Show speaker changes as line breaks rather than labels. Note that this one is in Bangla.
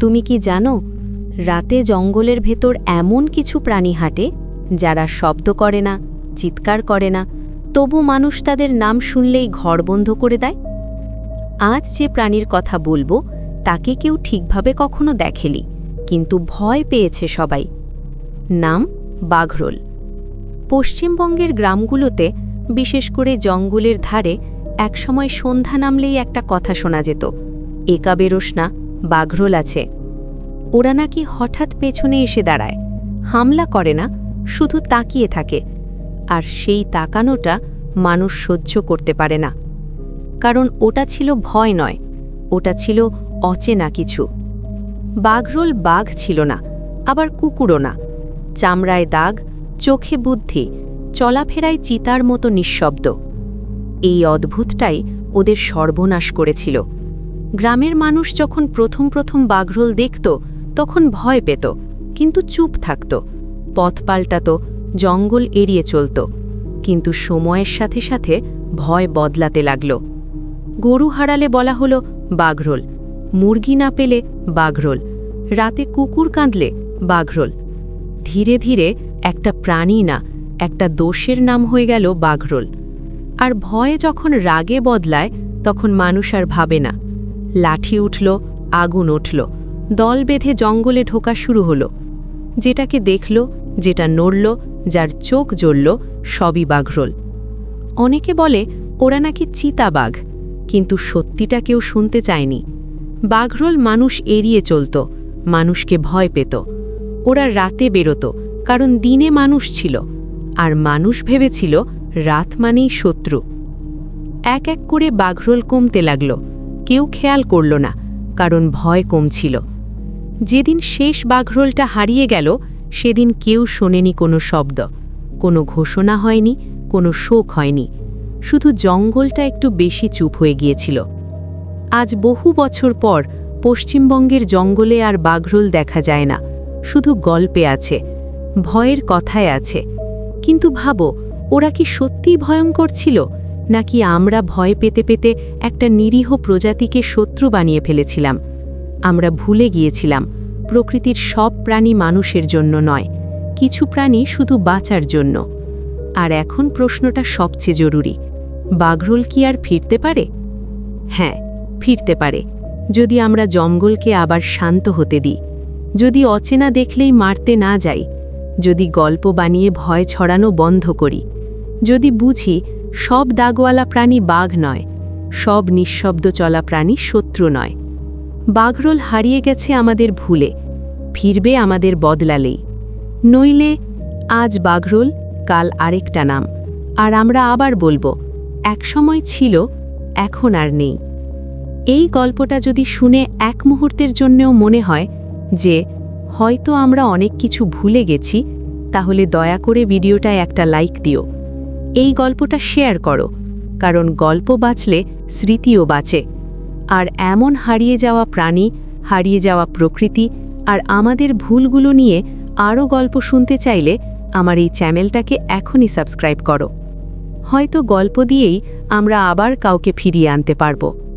তুমি কি জানো, রাতে জঙ্গলের ভেতর এমন কিছু প্রাণী হাঁটে, যারা শব্দ করে না, চিৎকার করে না, তবু মানুষ তাদের নাম শুনলেই ঘর বন্ধ করে দেয়? আজ যে প্রাণীর কথা বলব, তাকে কেউ ঠিকভাবে কখনো দেখেলি কিন্তু ভয় পেয়েছে সবাই। নাম বাঘরোল। পশ্চিমবঙ্গের গ্রামগুলোতে, বিশেষ করে জঙ্গলের ধারে, একসময় সন্ধ্যা নামলেই একটা কথা শোনা যেত। একা বেরোস না বাঘরোল আছে। ওরা নাকি হঠাৎ পেছনে এসে দাঁড়ায়। হামলা করে না, শুধু তাকিয়ে থাকে। আর সেই তাকানোটা মানুষ সহ্য করতে পারে না। কারণ ওটা ছিল ভয় নয়, ওটা ছিল অচেনা কিছু। বাঘরোল বাঘ ছিল না, আবার কুকুরও না। চামড়ায় দাগ, চোখে বুদ্ধি, চলাফেরায় চিতার মতো নিঃশব্দ। এই অদ্ভুতটাই ওদের সর্বনাশ করেছিল। গ্রামের মানুষ যখন প্রথম প্রথম বাঘরোল দেখত, তখন ভয় পেত, কিন্তু চুপ থাকত। পথ পাল্টাত, জঙ্গল এড়িয়ে চলত, কিন্তু সময়ের সাথে সাথে ভয় বদলাতে লাগল। গরু হারালে বলা হলো বাঘরোল, মুরগি না পেলে বাঘরোল, রাতে কুকুর কাঁদলে বাঘরোল। ধীরে ধীরে একটা প্রাণী না, একটা দোষের নাম হয়ে গেল বাঘরোল। আর ভয়ে যখন রাগে বদলায়, তখন মানুষ আর ভাবে না। লাঠি উঠল, আগুন উঠল। দল বেঁধে জঙ্গলে ঢোকা শুরু হলো। যেটাকে দেখল, যেটা নড়ল, যার চোখ জ্বলল, সবই বাঘরোল। অনেকে বলে, ওরা নাকি চিতাবাঘ, কিন্তু সত্যিটা কেউ শুনতে চায়নি। বাঘরোল মানুষ এড়িয়ে চলত, মানুষকে ভয় পেত। ওরা রাতে বেরোত, কারণ দিনে মানুষ ছিল। আর মানুষ ভেবেছিল, রাত মানেই শত্রু। এক এক করে বাঘরোল কমতে লাগল। কেউ খেয়াল করল না, কারণ ভয় কমছিল। যেদিন শেষ বাঘরোলটা হারিয়ে গেল, সেদিন কেউ শোনেনি কোনো শব্দ। কোনো ঘোষণা হয়নি, কোনো শোক হয়নি। শুধু জঙ্গলটা একটু বেশি চুপ হয়ে গিয়েছিল। আজ বহু বছর পর পশ্চিমবঙ্গের জঙ্গলে আর বাঘরোল দেখা যায় না, শুধু গল্পে আছে, ভয়ের কথায় আছে। কিন্তু ভাবো, ওরা কি সত্যিই ভয়ঙ্কর ছিল? নাকি আমরা ভয় পেতে পেতে একটা নিরীহ প্রজাতিকে শত্রু বানিয়ে ফেলেছিলাম। আমরা ভুলে গিয়েছিলাম, প্রকৃতির সব প্রাণী মানুষের জন্য নয়, কিছু প্রাণী শুধু বাঁচার জন্য। আর এখন প্রশ্নটা সবচেয়ে জরুরি, বাঘরোল কি আর ফিরতে পারে? হ্যাঁ ফিরতে পারে, যদি আমরা জঙ্গলকে আবার শান্ত হতে দিই, যদি অচেনা দেখলেই মারতে না যাই, যদি গল্প বানিয়ে ভয় ছড়ানো বন্ধ করি, যদি বুঝি সব দাগওয়ালা প্রাণী বাঘ নয়, সব নিঃশব্দ চলা প্রাণী শত্রু নয়। বাঘরোল হারিয়ে গেছে আমাদের ভুলে, ফিরবে আমাদের বদলালেই। নইলে আজ বাঘরোল, কাল আরেকটা নাম। আর আমরা আবার বলব, একসময় ছিল, এখন আর নেই। এই গল্পটা যদি শুনে এক মুহূর্তের জন্যও মনে হয় যে, হয়তো আমরা অনেক কিছু ভুলে গেছি, তাহলে দয়া করে ভিডিওটায় একটা লাইক দিও। এই গল্পটা শেয়ার করো, কারণ গল্প বাঁচলে স্মৃতিও বাঁচে। আর এমন হারিয়ে যাওয়া প্রাণী, হারিয়ে যাওয়া প্রকৃতি আর আমাদের ভুলগুলো নিয়ে আরও গল্প শুনতে চাইলে আমার এই চ্যানেলটাকে এখনই সাবস্ক্রাইব করো। হয়তো গল্প দিয়েই আমরা আবার কাউকে ফিরিয়ে আনতে পারব।